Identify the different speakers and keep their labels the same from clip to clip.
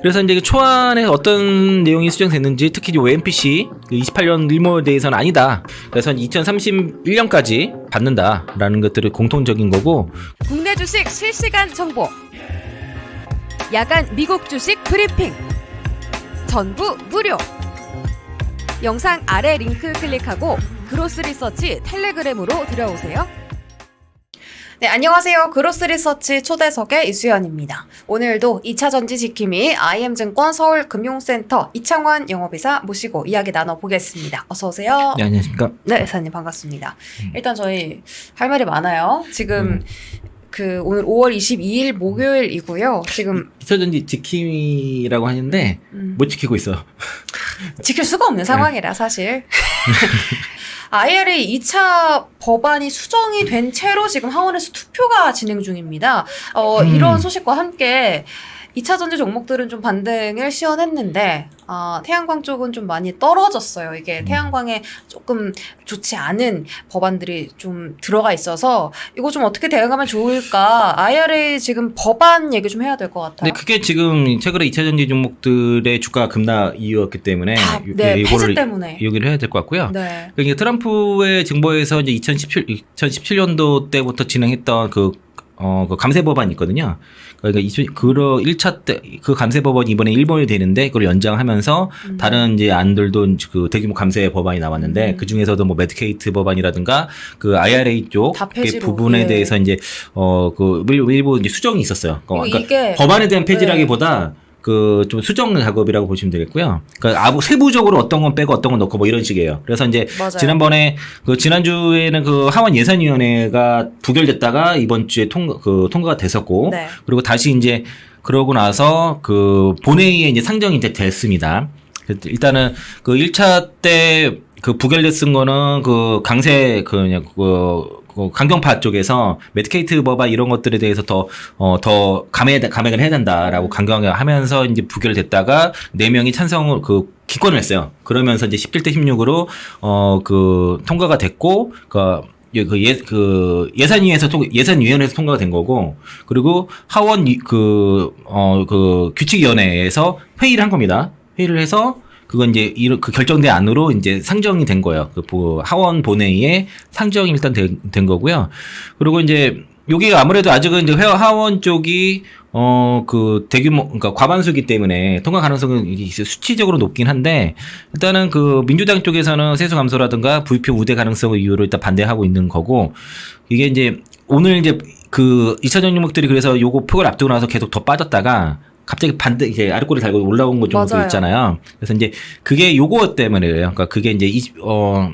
Speaker 1: 그래서 이제 그 초안에 어떤 내용이 수정됐는지 특히 OMPC 28년 일몰에 대해서는 아니다. 그래서 2031년까지 받는다라는 것들이 공통적인 거고
Speaker 2: 국내 주식 실시간 정보. 야간 미국 주식 브리핑. 전부 무료. 영상 아래 링크 클릭하고 그로스 리서치 텔레그램으로 들어오세요.
Speaker 3: 네, 안녕하세요. 그로스 리서치 초대석의 이수연입니다. 오늘도 2차 전지 지킴이 IM증권 서울금융센터 이창환 영업이사 모시고 이야기 나눠보겠습니다. 어서 오세요.
Speaker 1: 네, 안녕하십니까?
Speaker 3: 네, 이사님 반갑습니다. 일단 저희 할 말이 많아요. 지금
Speaker 1: 음.
Speaker 3: 그 오늘 5월 22일 목요일이고요. 지금
Speaker 1: 이서전지 지킴이라고 하는데
Speaker 3: 음,
Speaker 1: 못 지키고 있어.
Speaker 3: 지킬 수가 없는 상황이라 사실. IRA 2차 법안이 수정이 된 채로 지금 하원에서 투표가 진행 중입니다. 어,
Speaker 1: 음.
Speaker 3: 이런 소식과 함께 2차 전지 종목들은 좀 반등을 시연했는데 어, 태양광 쪽은 좀 많이 떨어졌어요. 이게
Speaker 1: 음.
Speaker 3: 태양광에 조금 좋지 않은 법안들이 좀 들어가 있어서 이거 좀 어떻게 대응하면 좋을까? IRA 지금 법안 얘기 좀 해야 될 것 같아요.
Speaker 1: 근데 그게 지금 최근에 2차 전지 종목들의 주가 급락 이유였기 때문에
Speaker 3: 다,
Speaker 1: 요-
Speaker 3: 네,
Speaker 1: 예,
Speaker 3: 폐지 때문에.
Speaker 1: 얘기를 해야 될 것 같고요.
Speaker 3: 네.
Speaker 1: 그러니까 트럼프의 정부에서 이제 2017, 2017년도 때부터 진행했던 그, 어, 그 감세 법안이 있거든요. 그러니까 이, 그러 1차 때, 그 감세 법안이 이번에 일본이 되는데 그걸 연장하면서
Speaker 3: 음.
Speaker 1: 다른 이제 안들도 그 대규모 감세 법안이 나왔는데
Speaker 3: 음.
Speaker 1: 그 중에서도 뭐 메디케이트 법안이라든가 그 IRA 쪽다그 부분에
Speaker 3: 예.
Speaker 1: 대해서 이제 어, 그 일- 일부 이제 수정이 있었어요.
Speaker 3: 이거
Speaker 1: 그러니까
Speaker 3: 이게
Speaker 1: 법안에 대한 폐지라기보다 그 좀 수정 작업이라고 보시면 되겠고요. 그러니까 아부 세부적으로 어떤 건 빼고 어떤 건 넣고 뭐 이런 식이에요. 그래서 이제
Speaker 3: 맞아요.
Speaker 1: 지난번에 그 지난주에는 그 하원 예산위원회가 부결됐다가 이번 주에 통과 그 통과가 됐었고
Speaker 3: 네.
Speaker 1: 그리고 다시 이제 그러고 나서 그 본회의에 이제 상정이 이제 됐습니다. 일단은 그 1차 때 그 부결됐은 거는 그 강세 그그 그 강경파 쪽에서 메디케이트 법안 이런 것들에 대해서 더어더 감액 감액을 해야 된다라고 강경하게 하면서 이제 부결됐다가 네 명이 찬성을 그 기권을 했어요. 그러면서 이제 17대 16으로 어 그 통과가 됐고 그 예, 그, 예, 그, 예산위에서 통, 예산위원회에서 통과가 된 거고, 그리고 하원, 위- 그, 어, 그, 규칙위원회에서 회의를 한 겁니다. 회의를 해서, 그건 이제, 이- 그 결정된 안으로 이제 상정이 된 거예요. 그, 보- 하원 본회의에 상정이 일단 된, 된 거고요. 그리고 이제, 여기 아무래도 아직은 이제 하원 쪽이 어 그 대규모 그러니까 과반수기 때문에 통과 가능성은 수치적으로 높긴 한데 일단은 그 민주당 쪽에서는 세수 감소라든가 부의표 우대 가능성을 이유로 일단 반대하고 있는 거고 이게 이제 오늘 이제 그 2차 전용목들이 그래서 요거 표를 앞두고 나서 계속 더 빠졌다가 갑자기 반대 이제 아랫골을 달고 올라온 거 정도
Speaker 3: 맞아요.
Speaker 1: 있잖아요. 그래서 이제 그게 요거 때문에요. 그러니까 그게 이제 이, 어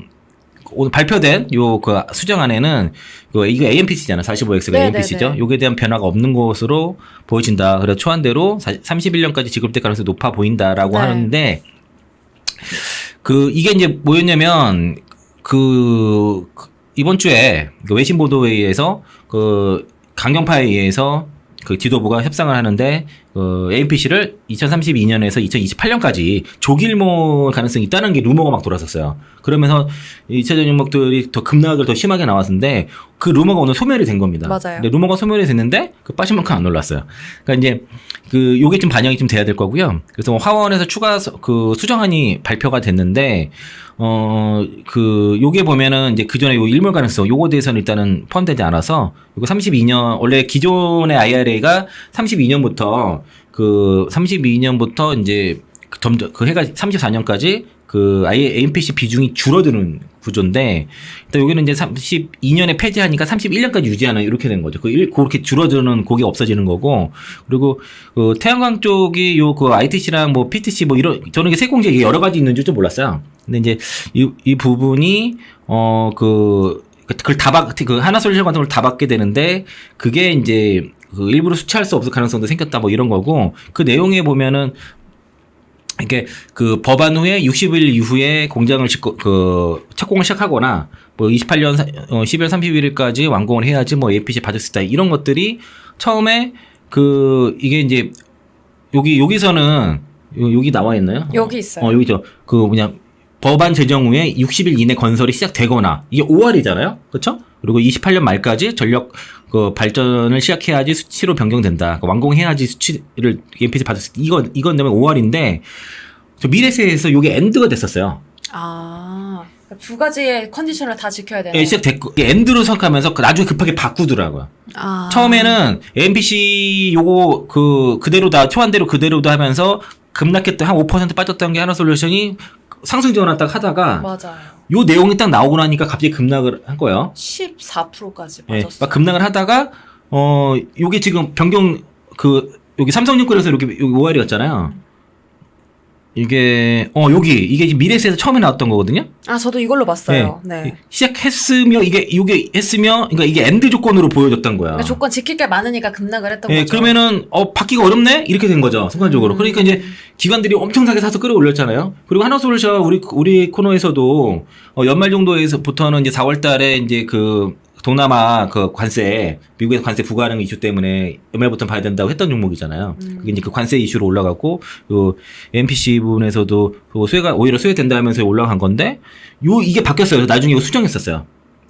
Speaker 1: 오늘 발표된 요 그 수정안에는 그 이거 AMPC잖아. 45X가
Speaker 3: 네,
Speaker 1: AMPC죠.
Speaker 3: 네, 네.
Speaker 1: 요게 대한 변화가 없는 것으로 보여진다. 그래서 초안대로 31년까지 지급될 가능성이 높아 보인다라고
Speaker 3: 네.
Speaker 1: 하는데 그 이게 이제 뭐였냐면 그, 그 이번 주에 그 외신 보도에 의해서 그 강경파에 의해서 그 지도부가 협상을 하는데 그 AMPC를 2032년에서 2028년까지 조길모 가능성이 있다는 게 루머가 막 돌았었어요. 그러면서 2차 전용목들이 더 급락을 더 심하게 나왔는데 그 루머가 오늘 소멸이 된 겁니다.
Speaker 3: 맞아요.
Speaker 1: 근데 루머가 소멸이 됐는데 그 빠진 만큼 안 올랐어요. 그러니까 이제 그 요게 좀 반영이 좀 돼야 될 거고요. 그래서 뭐 화원에서 추가 서- 그 수정안이 발표가 됐는데 어그 요게 보면은 이제 그 전에 요 일몰 가능성 요거 대해서는 일단은 포함되지 않아서 요거 32년 원래 기존의 IRA가 32년부터 그 32년부터 이제 그 점점 그 해가 34년까지 그 아예 AMPC 비중이 줄어드는 구조인데 일단 여기는 이제 32년에 폐지하니까 31년까지 유지하는 이렇게 된 거죠. 그 일, 그렇게 줄어드는 그게 없어지는 거고 그리고 그 태양광 쪽이 요 그 ITC랑 뭐 PTC 뭐 이런 저는 이게 세공제 이게 여러 가지 있는 줄 좀 몰랐어요. 근데 이제 이, 이 부분이 어그 그걸 다 받, 그 하나 솔루션 같은 걸 다 받게 되는데 그게 이제 그 일부러 수치할 수 없을 가능성도 생겼다 뭐 이런 거고 그 내용에 보면은 이게 그 법안 후에 60일 이후에 공장을 짓고 그 착공을 시작하거나 뭐 28년 사- 어, 12월 31일까지 완공을 해야지 뭐 APC 받을 수 있다 이런 것들이 처음에 그 이게 이제 여기 여기서는 요- 여기 나와 있나요?
Speaker 3: 여기 있어요.
Speaker 1: 어 여기죠. 그 뭐냐 법안 제정 후에 60일 이내 건설이 시작되거나 이게 5월이잖아요. 그렇죠? 그리고 28년 말까지 전력 그 발전을 시작해야지 수치로 변경된다. 그 완공해야지 수치를 EMPC 받을 수 이거 이건 되면 5월인데 저 미래세에서 요게 엔드가 됐었어요.
Speaker 3: 아, 두 가지의 컨디션을 다 지켜야 되는.
Speaker 1: 예, 시작됐고 엔드로 선택하면서 그 나중에 급하게 바꾸더라고요.
Speaker 3: 아.
Speaker 1: 처음에는 NPC 요거 그 그대로다 초안대로 그대로다 하면서 급락했던 한 5% 빠졌던 게 하나 솔루션이 상승 전환 딱 하다가
Speaker 3: 맞아요.
Speaker 1: 요 내용이 딱 나오고 나니까 갑자기 급락을 한 거예요.
Speaker 3: 14%까지
Speaker 1: 예,
Speaker 3: 빠졌어.
Speaker 1: 막 급락을 하다가 어 요게 지금 변경 그 여기 삼성증권에서 이렇게 여기 5할이었잖아요. 이게 어 여기 이게 미래세에서 처음에 나왔던 거거든요.
Speaker 3: 아, 저도 이걸로 봤어요. 네.
Speaker 1: 시작했으며 이게 요게 했으며 그러니까 이게 엔드 조건으로 보여줬던 거야.
Speaker 3: 그러니까 조건 지킬 게 많으니까 급락을 했던
Speaker 1: 예,
Speaker 3: 거죠.
Speaker 1: 그러면은 어 받기가 어렵네 이렇게 된 거죠 순간적으로.
Speaker 3: 음.
Speaker 1: 그러니까 이제 기관들이 엄청나게 사서 끌어올렸잖아요. 그리고 하나솔루션 우리 우리 코너에서도 어, 연말 정도에서 부터는 이제 4월달에 이제 그 동남아 그 관세 미국에서 관세 부과하는 이슈 때문에 연말부터 봐야 된다고 했던 종목이잖아요.
Speaker 3: 음.
Speaker 1: 그게 이제 그 관세 이슈로 올라갔고 요 NPC 부분에서도 그 수혜가 오히려 수혜된다 하면서 올라간 건데 요 이게 바뀌었어요. 나중에 이거 수정했었어요.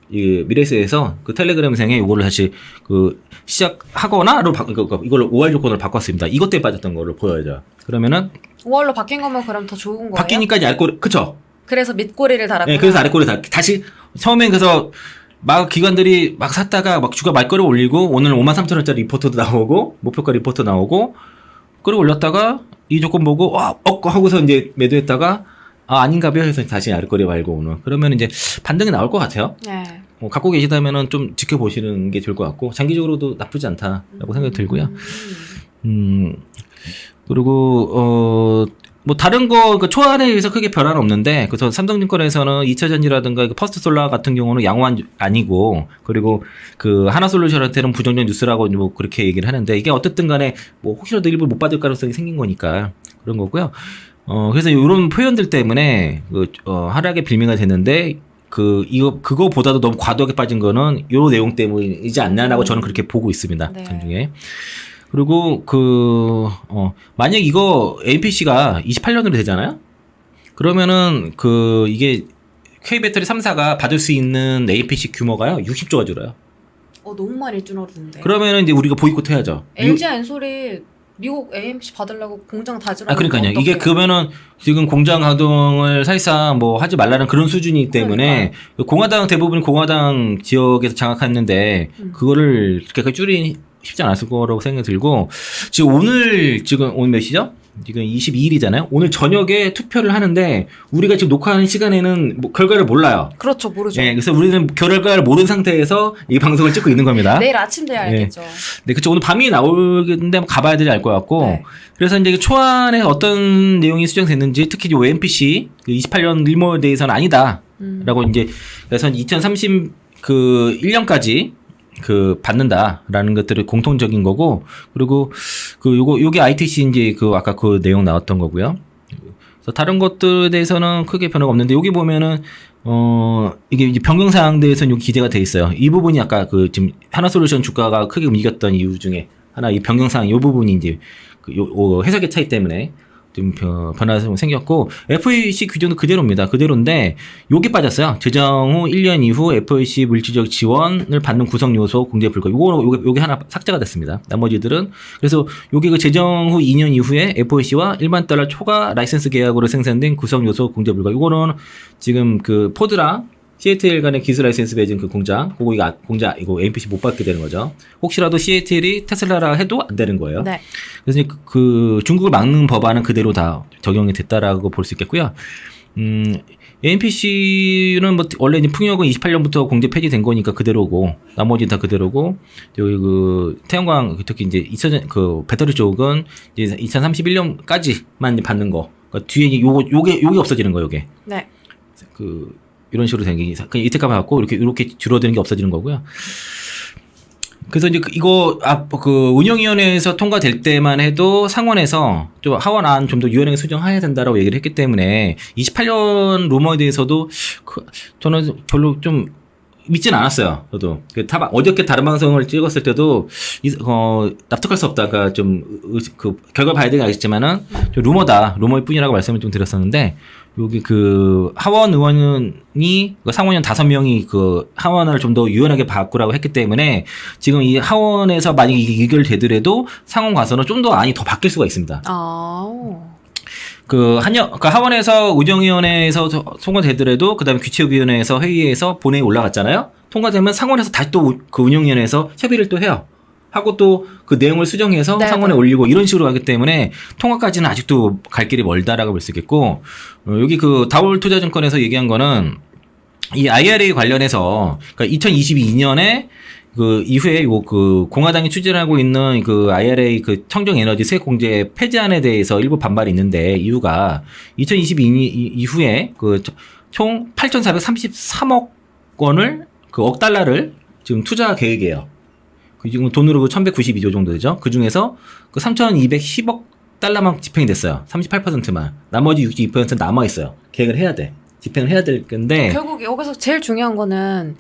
Speaker 1: 이 미래세에서 그 텔레그램상에 이거를 다시 그 시작하거나로 바, 그, 그, 이걸로 5월 조건을 바꿨습니다. 이것 때문에 빠졌던 걸로 보여요. 그러면은
Speaker 3: 5월로 바뀐 거면 그럼 더 좋은 거예요?
Speaker 1: 바뀌니까 이제 알꼬리 그쵸?
Speaker 3: 그래서 밑꼬리를 달았고.
Speaker 1: 네, 그래서 아래꼬리 다 다시 처음엔 그래서 막 기관들이 막 샀다가 막 주가 말거리 올리고 오늘 5만 3천 원짜리 리포트도 나오고 목표가 리포트 나오고 끌어 올렸다가 이 조건 보고 와억 하고서 이제 매도했다가 아 아닌가벼 해서 다시 아래꼬리 말고 오늘 그러면 이제 반등이 나올 것 같아요.
Speaker 3: 네.
Speaker 1: 뭐 갖고 계시다면은 좀 지켜보시는 게 좋을 것 같고 장기적으로도 나쁘지 않다라고 생각이 들고요.
Speaker 3: 음.
Speaker 1: 음 그리고 어 뭐 다른 거 그 초안에 의해서 크게 변화는 없는데 그래서 삼성증권에서는 2차전지라든가 그 퍼스트 솔라 같은 경우는 양호한 아니고 그리고 그 하나솔루션한테는 부정적 뉴스라고 뭐 그렇게 얘기를 하는데 이게 어쨌든 간에 뭐 혹시라도 일부 못 받을 가능성이 생긴 거니까 그런 거고요. 어 그래서 이런 표현들 때문에 그 어, 하락의 빌미가 됐는데 그 이거 그거보다도 너무 과도하게 빠진 거는 요 내용 때문이지 않나라고 저는 그렇게 보고 있습니다.
Speaker 3: 네.
Speaker 1: 나중에. 그리고 그, 어, 만약 이거 APC가 28년으로 되잖아요? 그러면은 그, 이게 K배터리 3사가 받을 수 있는 APC 규모가요, 60조가 줄어요.
Speaker 3: 어, 너무 많이 줄어드는데.
Speaker 1: 그러면은 이제 우리가 보이콧 해야죠.
Speaker 3: LG 엔솔이 미국 AMC 받으려고 공장 다 줄어.
Speaker 1: 아, 그러니까요. 이게 그러면은 지금 공장 가동을 사실상 뭐 하지 말라는 그런 수준이기 때문에 공화당 대부분 공화당 지역에서 장악했는데
Speaker 3: 음.
Speaker 1: 그거를 그렇게 줄이 쉽지 않았을 거라고 생각이 들고 지금 오늘 지금 오늘 몇 시죠? 지금 22일이잖아요. 오늘 저녁에 투표를 하는데 우리가 지금 녹화하는 시간에는 뭐 결과를 몰라요.
Speaker 3: 그렇죠, 모르죠.
Speaker 1: 예, 그래서 우리는 결과를 모르는 상태에서 이 방송을 찍고 있는 겁니다.
Speaker 3: 내일 아침 돼야
Speaker 1: 예.
Speaker 3: 알겠죠.
Speaker 1: 네, 그쵸. 오늘 밤이 나오겠는데 가봐야 되지 알것 같고.
Speaker 3: 네.
Speaker 1: 그래서 이제 그 초안에 어떤 내용이 수정됐는지 특히 이 OMPC 그 28년 일몰에 대해서는 아니다.
Speaker 3: 음.
Speaker 1: 라고 이제 그래서 2030 그 1년까지 그 받는다라는 것들이 공통적인 거고 그리고 그 요거 요게 ITC인지 그 아까 그 내용 나왔던 거고요. 그래서 다른 것들에 대해서는 크게 변화가 없는데 여기 보면은 어 이게 이제 변경 사항 대해서는 여기 기재가 돼 있어요. 이 부분이 아까 그 지금 하나솔루션 주가가 크게 움직였던 이유 중에 하나 이 변경 사항 이 부분이 이제 그 요, 요 해석의 차이 때문에 좀 변- 변화가 좀 생겼고 FEC 규정도 그대로입니다. 그대로인데 요게 빠졌어요. 제정 후 1년 이후 FEC 물질적 지원을 받는 구성 요소 공제 불가. 요거 요게, 요게 하나 삭제가 됐습니다. 나머지들은 그래서 요게 그 제정 후 2년 이후에 FEC와 일반 달러 초과 라이센스 계약으로 생산된 구성 요소 공제 불가. 요거는 지금 그 포드랑 CATL 간의 기술 라이센스 맺은 그 공장, 그거 이거 아- 공장 이거 APC 못 받게 되는 거죠. 혹시라도 CATL이 테슬라라 해도 안 되는 거예요.
Speaker 3: 네.
Speaker 1: 그래서 그, 그 중국을 막는 법안은 그대로 다 적용이 됐다라고 볼 수 있겠고요. 음, ANPC는 뭐 원래 이제 풍력은 28년부터 공제 폐지된 거니까 그대로고 나머지는 다 그대로고 여기 그 태양광 특히 이제 2000, 그 배터리 쪽은 이제 2031년까지만 받는 거. 그러니까 뒤에 이제 요거 요게 요게 없어지는 거 요게.
Speaker 3: 네.
Speaker 1: 그 이런 식으로 생기 그냥 이때까지 갖고 이렇게 이렇게 줄어드는 게 없어지는 거고요. 그래서 이제 그- 이거 앞그 운영위원회에서 통과될 때만 해도 상원에서 좀 하원안 좀 더 유연하게 수정해야 된다라고 얘기를 했기 때문에 28년 루머에 대해서도 그 저는 별로 좀 믿진 않았어요. 저도 그 타방 어저께 다른 방송을 찍었을 때도 이, 어, 납득할 수 없다가 좀그 결과 봐야 되긴 알겠지만은 좀 루머다 루머일 뿐이라고 말씀을 좀 드렸었는데 여기 그 하원 의원이 그 상원의원 다섯 명이 그 하원을 좀 더 유연하게 바꾸라고 했기 때문에 지금 이 하원에서 만약 이게 의결되더라도 상원 가서는 좀 더 안이 더 바뀔 수가 있습니다.
Speaker 3: 아.
Speaker 1: 그 한여 그 하원에서 의정위원회에서 저- 통과되더라도 그다음에 규칙위원회에서 회의에서 본회의 올라갔잖아요. 통과되면 상원에서 다시 또 그 운영위원회에서 협의를 또 해요. 하고 또 그 내용을 수정해서
Speaker 3: 네,
Speaker 1: 상원에
Speaker 3: 네.
Speaker 1: 올리고 이런 식으로 하기 때문에 통과까지는 아직도 갈 길이 멀다라고 볼 수 있겠고 어, 여기 그 다올 투자증권에서 얘기한 거는 이 IRA 관련해서 그러니까 2022년에 그 이후에 요그 공화당이 추진하고 있는 그 IRA 그 청정 에너지 세액 공제 폐지안에 대해서 일부 반발이 있는데 이유가 2022 이- 이후에 그 총 8,433억 원을 그 억 달러를 지금 투자 계획이에요. 그 지금 돈으로 그 1,192조 정도 되죠. 그 중에서 그 3,210억 달러만 집행이 됐어요. 38%만. 나머지 62% 남아 있어요. 계획을 해야 돼. 집행을 해야 될 건데.
Speaker 3: 결국 여기서 제일 중요한 거는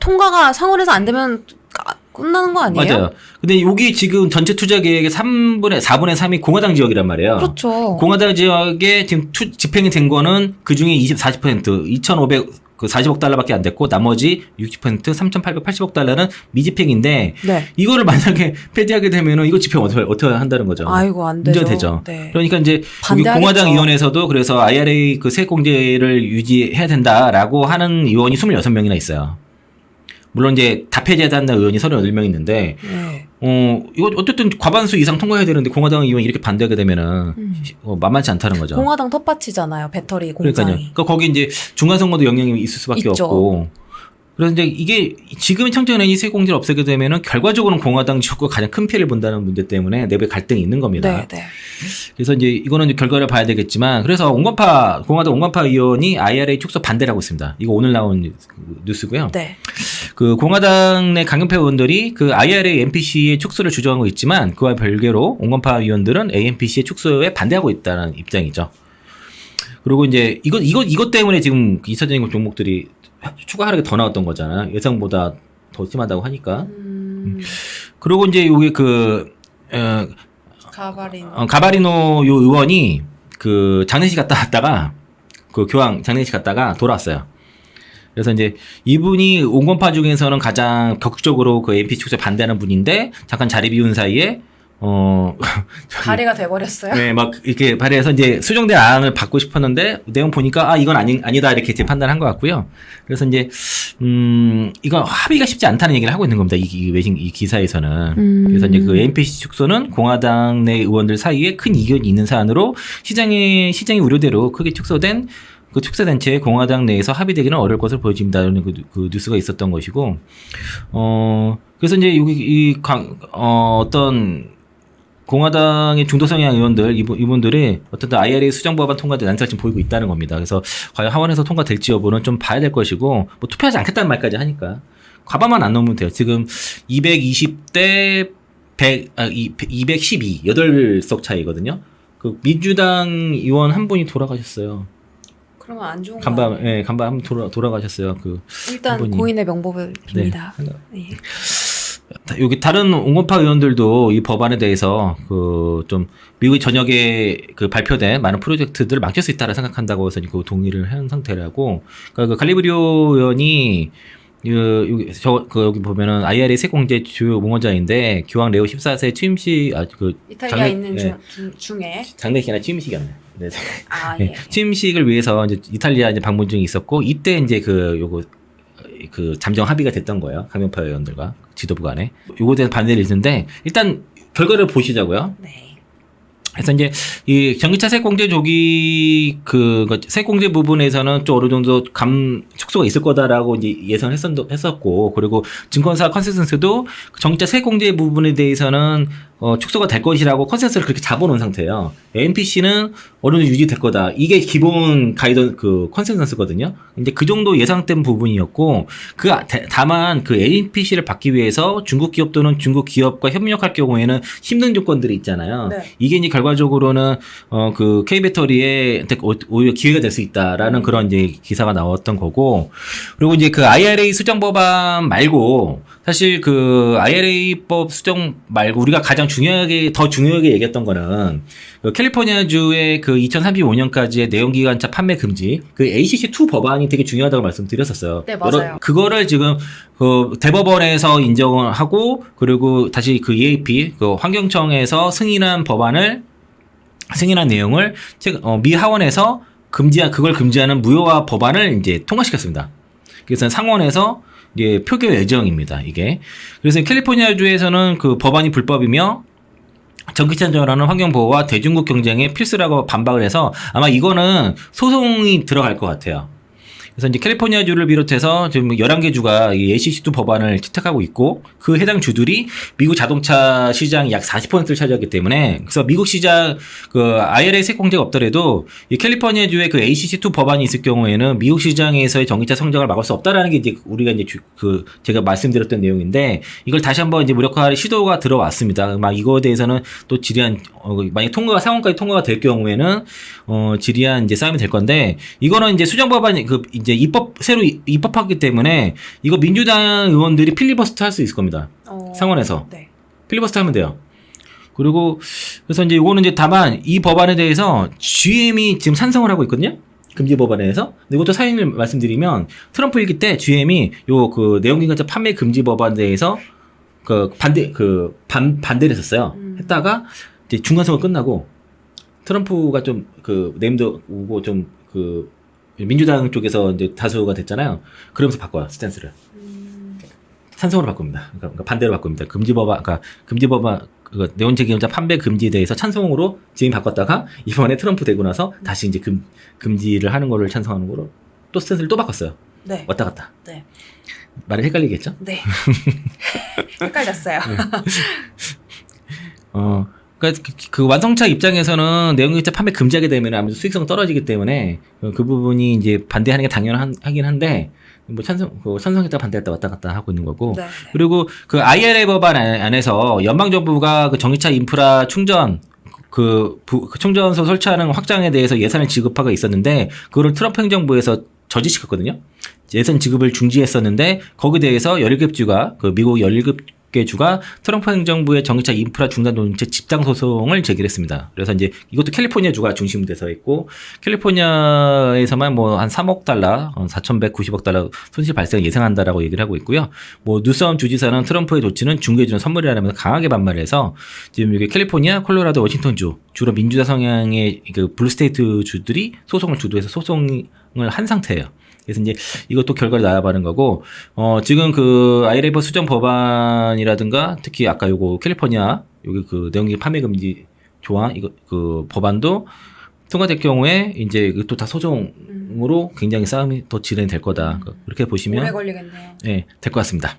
Speaker 3: 통과가 상원에서 안 되면 까- 끝나는 거 아니에요?
Speaker 1: 맞아요. 근데 여기 지금 전체 투자 계획의 3분의 4분의 3이 공화당 지역이란 말이에요.
Speaker 3: 그렇죠.
Speaker 1: 공화당 지역에 지금 투, 집행이 된 거는 그 중에 20, 40% 2,500 그 40억 달러밖에 안 됐고 나머지 60% 3,880억 달러는 미집행인데
Speaker 3: 네.
Speaker 1: 이거를 만약에 폐지하게 되면은 이거 집행 어떻게 어떻게 한다는 거죠.
Speaker 3: 아이고 안 되죠.
Speaker 1: 되죠.
Speaker 3: 네.
Speaker 1: 그러니까 이제. 공화당 의원에서도 그래서 IRA 그 세액공제를 유지해야 된다라고 하는 의원이 26명이나 있어요. 물론 이제 다 폐지해야 의원이 38명 있는데
Speaker 3: 네.
Speaker 1: 어 이거 어쨌든 과반수 이상 통과해야 되는데 공화당 의원이 이렇게 반대하게 되면은
Speaker 3: 음.
Speaker 1: 어, 만만치 않다는 거죠.
Speaker 3: 공화당 텃밭이잖아요. 배터리 공장이.
Speaker 1: 그러니까요. 그러니까 거기 이제 중간 선거도 영향이 있을 수밖에
Speaker 3: 있죠.
Speaker 1: 없고. 그래서 이제 이게 지금의 청정연이 세공제를 없애게 되면은 결과적으로는 공화당 지역과 가장 큰 피해를 본다는 문제 때문에 내부에 갈등이 있는 겁니다.
Speaker 3: 네, 네.
Speaker 1: 그래서 이제 이거는 이제 결과를 봐야 되겠지만 그래서 온건파 공화당 온건파 의원이 IRA 축소 반대를 하고 있습니다. 이거 오늘 나온 뉴- 뉴스고요.
Speaker 3: 네.
Speaker 1: 그 공화당 내 강경파 의원들이 그 IRA NPC의 축소를 주장하고 있지만 그와 별개로 온건파 의원들은 ANPC의 축소에 반대하고 있다는 입장이죠. 그리고 이제 이거 이거 이것 때문에 지금 이차적인 종목들이 추가 하락이 더 나왔던 거잖아요. 예상보다 더 심하다고 하니까.
Speaker 3: 음,
Speaker 1: 그리고 이제 여기 그 어,
Speaker 3: 가바린.
Speaker 1: 어, 가바리노 요 의원이 그 장례식 갔다 왔다가 그 교황 장례식 갔다가 돌아왔어요. 그래서 이제 이분이 온건파 중에서는 가장 적극적으로 그 MP 축소 반대하는 분인데 잠깐 자리 비운 사이에 어
Speaker 3: 가리가 돼버렸어요.
Speaker 1: 네, 막 이렇게 발의해서 이제 수정된 안을 받고 싶었는데 내용 보니까 아 이건 아니 아니다 이렇게 이제 판단한 것 같고요. 그래서 이제 음 이거 합의가 쉽지 않다는 얘기를 하고 있는 겁니다. 이, 이 외신 이 기사에서는.
Speaker 3: 음.
Speaker 1: 그래서 이제 그 NPC 축소는 공화당 내 의원들 사이에 큰 이견이 있는 사안으로 시장의 시장의 우려대로 크게 축소된 그 축소 단체의 공화당 내에서 합의되기는 어려울 것을 보여집니다라는 그, 그 뉴스가 있었던 것이고 어 그래서 이제 여기 이 강, 어, 어떤 공화당의 중도 성향 의원들 이분 이분들이 어떤 IRA 수정 법안 통과된 난사를 지금 보이고 있다는 겁니다. 그래서 과연 하원에서 통과될지 여부는 좀 봐야 될 것이고 뭐 투표하지 않겠다는 말까지 하니까 과반만 안 넘으면 돼요. 지금 220대 100, 아, 212, 8석 차이거든요. 그 민주당 의원 한 분이 돌아가셨어요.
Speaker 3: 그러면 안 좋은 거
Speaker 1: 간밤? 예, 간밤 돌아, 돌아가셨어요. 그,
Speaker 3: 일단. 고인의 명복을
Speaker 1: 네.
Speaker 3: 빕니다. 네.
Speaker 1: 다- 여기 다른 온건파 의원들도 이 법안에 대해서 그 좀 미국 전역에 그 발표된 많은 프로젝트들을 막힐 수 있다라 생각한다고 해서 그 동의를 한 상태라고 그러니까 그 갈리브리오 의원이 그 여기 저 그 여기 보면은 IRA 세공제 주요 응원자인데 교황 레오 14세 취임식 아 그
Speaker 3: 이탈리아
Speaker 1: 장례-
Speaker 3: 있는
Speaker 1: 예.
Speaker 3: 중, 중, 중에
Speaker 1: 장례식이나 취임식이었네. 네.
Speaker 3: 아
Speaker 1: 예,
Speaker 3: 예.
Speaker 1: 취임식을 위해서 이제 이탈리아 이제 방문 중이 있었고 이때 이제 그 요거 그 잠정 합의가 됐던 거예요. 강경파 의원들과 지도부 간에 요거에 대해서 반대를 했는데 일단 결과를 보시자고요.
Speaker 3: 네.
Speaker 1: 그래서 이제 이 전기차 세공제 조기 그 세공제 부분에서는 좀 어느 정도 감 축소가 있을 거다라고 이제 예상했었 했었고 그리고 증권사 컨센서스도 전기차 세공제 부분에 대해서는 어, 축소가 될 것이라고 컨센서스를 그렇게 잡아놓은 상태예요. NPC는 어느 정도 유지될 거다. 이게 기본 가이드 그 컨센서스거든요. 근데 그 정도 예상된 부분이었고 그 아- 다- 다만 그 NPC를 받기 위해서 중국 기업 또는 중국 기업과 협력할 경우에는 힘든 조건들이 있잖아요.
Speaker 3: 네.
Speaker 1: 이게 이제 결과적으로는 어 그 K 배터리에 오히려 기회가 될 수 있다라는 그런 이제 기사가 나왔던 거고 그리고 이제 그 IRA 수정 법안 말고 사실 그 IRA법 수정 말고 우리가 가장 중요하게 더 중요하게 얘기했던 거는 그 캘리포니아주의 그 2035년까지의 내연기관차 판매 금지 그 ACC2 법안이 되게 중요하다고 말씀드렸었어요.
Speaker 3: 네, 맞아요.
Speaker 1: 여러- 그거를 지금 그 대법원에서 인정을 하고 그리고 다시 그 EAP 그 환경청에서 승인한 법안을 승인한 내용을 책- 어, 미 하원에서 금지한 그걸 금지하는 무효화 법안을 이제 통과시켰습니다. 그래서 상원에서 이제 표결 예정입니다. 이게 그래서 캘리포니아 주에서는 그 법안이 불법이며 전기차 안전하는 환경 보호와 대중국 경쟁에 필수라고 반박을 해서 아마 이거는 소송이 들어갈 것 같아요. 그래서 이제 캘리포니아 주를 비롯해서 지금 11개 주가 이 ACC2 법안을 채택하고 있고 그 해당 주들이 미국 자동차 시장 약 40%를 차지하기 때문에 그래서 미국 시장 그 IRA 세공제가 없더라도 이 캘리포니아주의 그 ACC2 법안이 있을 경우에는 미국 시장에서의 전기차 성장을 막을 수 없다라는 게 이제 우리가 이제 주- 그 제가 말씀드렸던 내용인데 이걸 다시 한번 이제 무력화할 시도가 들어왔습니다. 막 이거에 대해서는 또 지리한 어, 만약 통과가 상원까지 통과가 될 경우에는 어 지리한 이제 싸움이 될 건데 이거는 이제 수정 법안이 그 이제 입법 새로 이- 입법하기 때문에 이거 민주당 의원들이 필리버스터 할 수 있을 겁니다.
Speaker 3: 어,
Speaker 1: 상원에서.
Speaker 3: 네.
Speaker 1: 필리버스터 하면 돼요. 그리고 그래서 이제 이거는 이제 다만 이 법안에 대해서 GM이 지금 찬성을 하고 있거든요. 금지 법안에 대해서. 근데 이것도 사연을 말씀드리면 트럼프 일기 때 GM이 요 그 내연기관차 판매 금지 법안에 대해서 그 반대 그 반 반대를 했었어요.
Speaker 3: 음.
Speaker 1: 했다가 이제 중간 선거 끝나고 트럼프가 좀그 네임도 오고 좀그 민주당 쪽에서 이제 다수가 됐잖아요. 그러면서 바꿔요 스탠스를.
Speaker 3: 음,
Speaker 1: 찬성으로 바꿉니다. 그러니까 반대로 바꿉니다. 금지 법안, 그러니까 금지 법안, 그 내원제기업자 판매 금지에 대해서 찬성으로 지금 바꿨다가 이번에 트럼프 되고 나서 다시 이제 금, 금지를 하는 거를 찬성하는 거로 또 스탠스를 또 바꿨어요.
Speaker 3: 네.
Speaker 1: 왔다 갔다.
Speaker 3: 네.
Speaker 1: 말이 헷갈리겠죠?
Speaker 3: 네. 헷갈렸어요.
Speaker 1: 어, 그러니까 그, 그 완성차 입장에서는 내연기업자 판매 금지하게 되면 아무래도 수익성 떨어지기 때문에 그, 그 부분이 이제 반대하는 게 당연하긴 한데 뭐 찬성, 그 찬성했다 반대했다 왔다 갔다 하고 있는 거고
Speaker 3: 네.
Speaker 1: 그리고 그 IRA 법안 안- 안에서 연방 정부가 그 전기차 인프라 충전 그, 부, 그 충전소 설치하는 확장에 대해서 예산을 지급하고 있었는데 그거를 트럼프 행정부에서 저지시켰거든요. 예산 지급을 중지했었는데 거기에 대해서 17주가 그 미국 17 개 주가 트럼프 행정부의 전기차 인프라 중단 논제 집장 소송을 제기했습니다. 그래서 이제 이것도 캘리포니아 주가 중심이 돼서 있고 캘리포니아에서만 뭐 한 3억 달러, 어, 4,190억 달러 손실 발생 예상한다라고 얘기를 하고 있고요. 뭐 뉴섬 주지사는 트럼프의 조치는 중국에 주는 선물이라면서 강하게 반발해서 지금 이게 캘리포니아, 콜로라도, 워싱턴 주 주로 민주당 성향의 그 블루스테이트 주들이 소송을 주도해서 소송을 한 상태예요. 그래서 이제 이것도 결과를 나와가는 거고, 어, 지금 그 아이레버 수정 법안이라든가 특히 아까 요거 캘리포니아, 여기 그 내연기 판매 금지 조항, 이거 그 법안도 통과될 경우에 이제 또다 소송으로 굉장히 싸움이 더 진행될 거다. 그렇게
Speaker 3: 오래
Speaker 1: 보시면,
Speaker 3: 걸리겠네요.
Speaker 1: 예, 될것 같습니다.